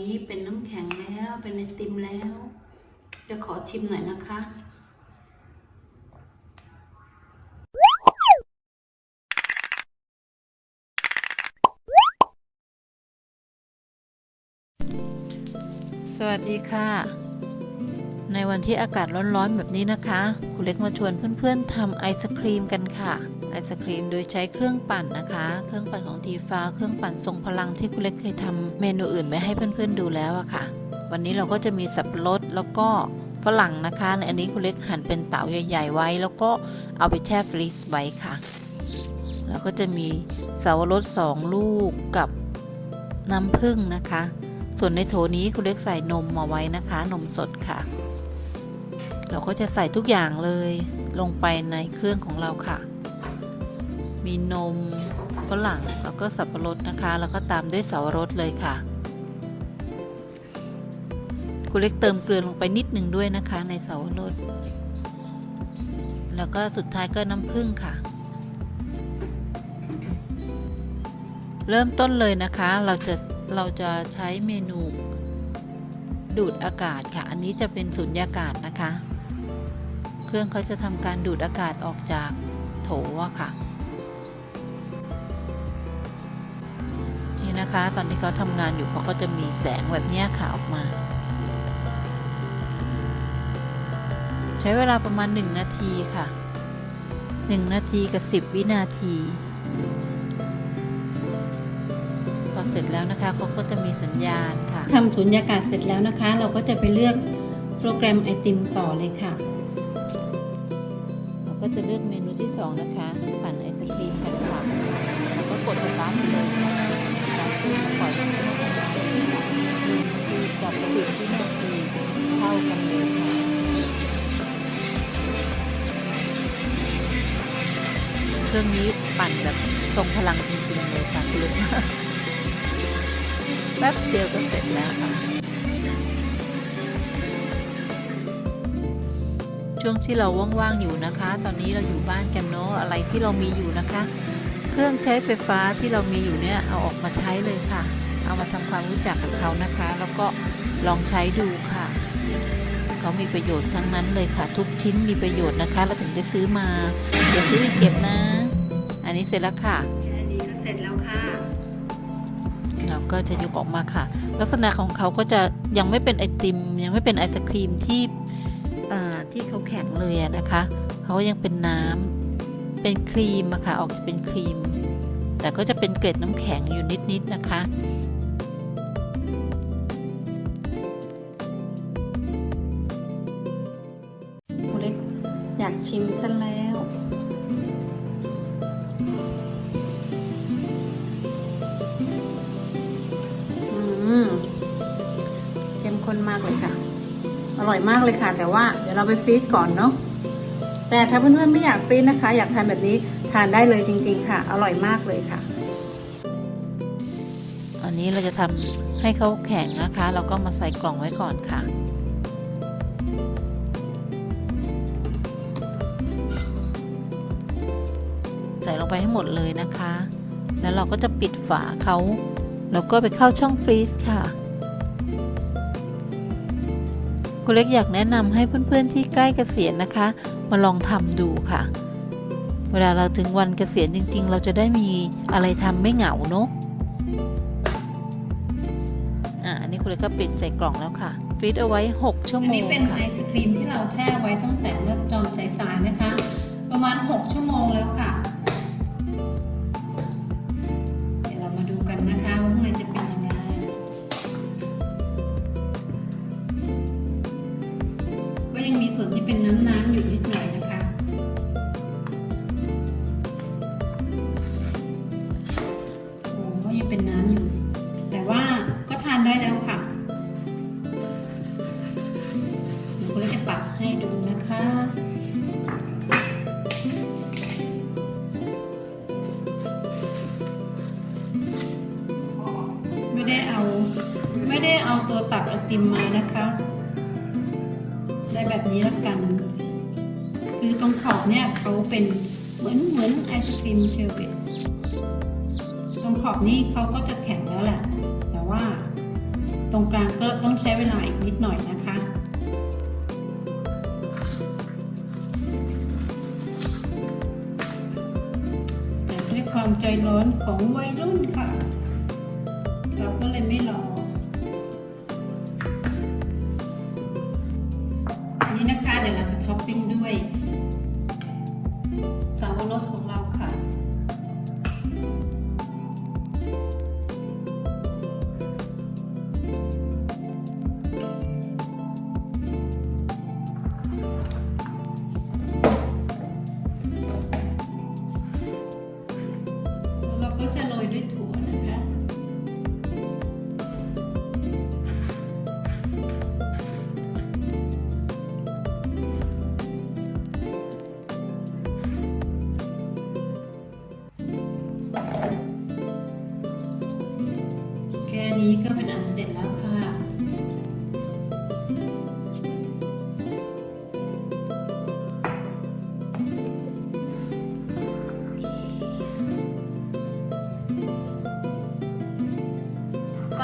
นี้เป็นน้ำแข็งแล้ว เป็นไอติมแล้ว จะขอชิมหน่อยนะคะ สวัสดีค่ะ ในวันที่อากาศร้อนๆแบบนี้นะคะ คุณเล็กมาชวนเพื่อนๆทำไอศครีมกันค่ะ ไอศครีมโดยใช้เครื่องปั่นนะคะ เครื่องปั่นของทีฟ้า เครื่องปั่นทรงพลังที่คุณเล็กเคยทำเมนูอื่นไปให้เพื่อนๆดูแล้วอะค่ะ วันนี้เราก็จะมีสับปะรดแล้วก็ฝรั่งนะคะในอันนี้คุณเล็กหั่นเป็นเต๋าใหญ่ ๆ ไว้ แล้วก็เอาไปแช่ฟรีซไว้ค่ะ แล้วก็จะมีสาวรสสองลูกกับน้ำผึ้งนะคะ ส่วนในโถนี้คุณเล็กใส่นมมาไว้นะคะ นมสดค่ะ เราก็จะใส่ทุกอย่างเลยลงไปในเครื่องของเราค่ะ มีนมฝรั่งแล้วก็สับปะรดนะคะ แล้วก็ตามด้วยสาวรสเลยค่ะคุณเล็กเติมเกลือลงไปนิดหนึ่งด้วยนะคะในสาวรสแล้วก็สุดท้ายก็น้ำผึ้งค่ะ เริ่มต้นเลยนะคะ เราจะเราจะใช้เมนูดูดอากาศค่ะ อันนี้จะเป็นสุญญากาศนะคะ รื่องเขาจะทำการดูดอากาศออกจากโถอะค่ะ นี่นะคะ ตอนที่เขาทำงานอยู่เขาก็จะมีแสงแบบนี้ค่ะออกมา ใช้เวลาประมาณ 1 นาทีค่ะ 1 นาทีกับ 10 วินาทีพอเสร็จแล้วนะคะเขาก็จะมีสัญญาณค่ะทำสุญญากาศเสร็จแล้วนะคะ เราก็จะไปเลือกโปรแกรมไอติมต่อเลยค่ะ ก็จะเลือกเมนูที่ 2 นะคะ ปั่นไอศครีมกันค่ะแล้วก็กดสตาร์ทเลยค่ะสตาร์ทเครื่องปล่อยหนึ่งนาทีกับสิบวินาทีเท่ากันเลยค่ะเครื่องนี้ปั่นแบบทรงพลังจริงๆเลยค่ะคุณลูกแป๊บเดียวก็เสร็จแล้วค่ะ ช่วงที่เราว่างๆอยู่นะคะ ตอนนี้เราอยู่บ้านกันเนาะอะไรที่เรามีอยู่นะคะ เครื่องใช้ไฟฟ้าที่เรามีอยู่เนี่ยเอาออกมาใช้เลยค่ะ เอามาทำความรู้จักกับเขานะคะ แล้วก็ลองใช้ดูค่ะเขามีประโยชน์ทั้งนั้นเลยค่ะ ทุกชิ้นมีประโยชน์นะคะ เราถึงได้ซื้อมาเดี๋ยวซื้อไปเก็บนะ อันนี้เสร็จแล้วค่ะอันนี้ก็เสร็จแล้วค่ะ เราก็จะยกออกมาค่ะ ลักษณะของเขาก็จะยังไม่เป็นไอติม ยังไม่เป็นไอศครีมที่อ่า ที่เขาแข็งเลยนะคะเขายังเป็นน้ำเป็นครีมอะค่ะออกจะเป็นครีม แต่ก็จะเป็นเกล็ดน้ำแข็งอยู่นิดๆนะคะคุณเล็กอยากชิมซะแล้ว อร่อยมากเลยค่ะ แต่ว่าเดี๋ยวเราไปฟรีซก่อนเนาะแต่ถ้าเพื่อนๆไม่อยากฟรีซนะคะ อยากทานแบบนี้ทานได้เลยจริง ๆ ค่ะ อร่อยมากเลยค่ะ อันนี้เราจะทำให้เขาแข็งนะคะ เราก็มาใส่กล่องไว้ก่อนค่ะใส่ลงไปให้หมดเลยนะคะ แล้วเราก็จะปิดฝาเขา แล้วก็ไปเข้าช่องฟรีซค่ะ คุณเล็กอยากแนะนำให้เพื่อนๆที่ใกล้เกษียณนะคะ มาลองทำดูค่ะ เวลาเราถึงวันเกษียณจริง ๆ เราจะได้มีอะไรทำไม่เหงาเนอะอ่าอันนี้คุณเลยก็ปิดใส่กล่องแล้วค่ะฟรีซเอาไว้ 6 ชั่วอัโมนงนี้เป็นไอศครีมที่เราแช่ไว้ตั้งแต่เมื่อตอนสายๆนะคะ ประมาณ 6 ชั่วโมงแล้วค่ะ ยังมีส่วนที่เป็นน้ำๆอยู่นิดหน่อยนะคะ โอ้ก็ยังเป็นน้ำอยู่ แต่ว่าก็ทานได้แล้วค่ะเดี๋ยวคุณจะตักให้ดูนะคะไม่ได้เอาไม่ได้เอาตัวตักไอติมมานะคะ แบบนี้แล้วกัน คือตรงขอบเนี่ยเขาเป็นเหมือนเหมือนไอศครีมเชอร์เบตตรงขอบนี่เขาก็จะแข็งแล้วแหละ แต่ว่าตรงกลางก็ต้องใช้เวลาอีกนิดหน่อยนะคะแต่ด้วยความใจร้อนของวัยรุ่นค่ะ เราก็เลยไม่รอ เราจะท็อปปิ้งด้วยสาวรดของเรา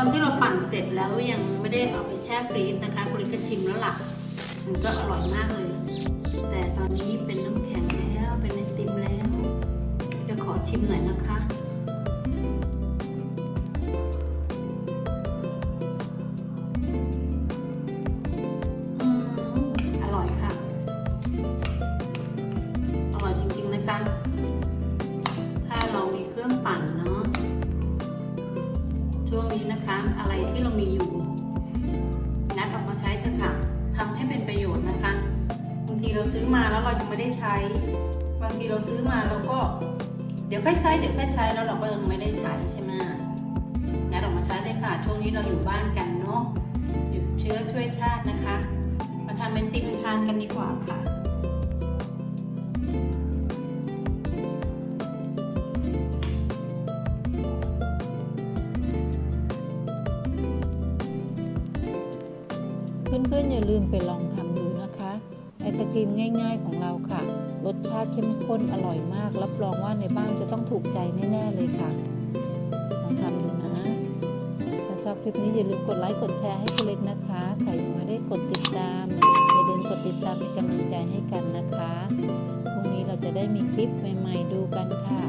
อนที่เราปั่นเสร็จแล้วยังไม่ได้เอาไปแช่ฟรีซนะคะคุณเล็กก็ชิมแล้วล่ะ มันก็อร่อยมากเลย แต่ตอนนี้เป็นน้ำแข็งแล้วเป็นไอติมแล้ว จะขอชิมหน่อยนะคะ เรายังไม่ได้ใช้ บางทีเราซื้อมาแล้วก็ เดี๋ยวค่อยใช้เดี๋ยวค่อยใช้แล้วเราก็ยังไม่ได้ใช้ใช่ไหมงัดออกมาใช้เลยค่ะ ช่วงนี้เราอยู่บ้านกันเนาะหยุดเชื้อช่วยชาตินะคะ มาทำเป็นติมทานกันดีกว่าค่ะเพื่อนๆอย่าลืมไปลอง ศกรีมง่าย ๆ ของเราค่ะ รสชาติเข้มข้นอร่อยมาก รับรองว่าในบ้านจะต้องถูกใจแน่ๆเลยค่ะ ลองทำดูนะ ถ้าชอบคลิปนี้อย่าลืมกดไลค์กดแชร์ให้คุณเล็กนะคะ ใครยังไม่ได้กดติดตามอย่าลืมกดติดตามเป็นกำลังใจให้กันนะคะ พรุ่งนี้เราจะได้มีคลิปใหม่ๆดูกันค่ะ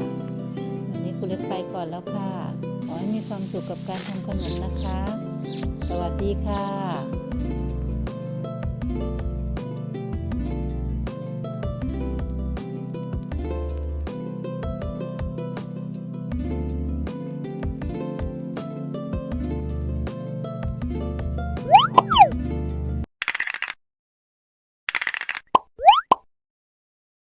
วันนี้คุณเล็กไปก่อนแล้วค่ะ ขอให้มีความสุขกับการทำขนมนะคะ สวัสดีค่ะ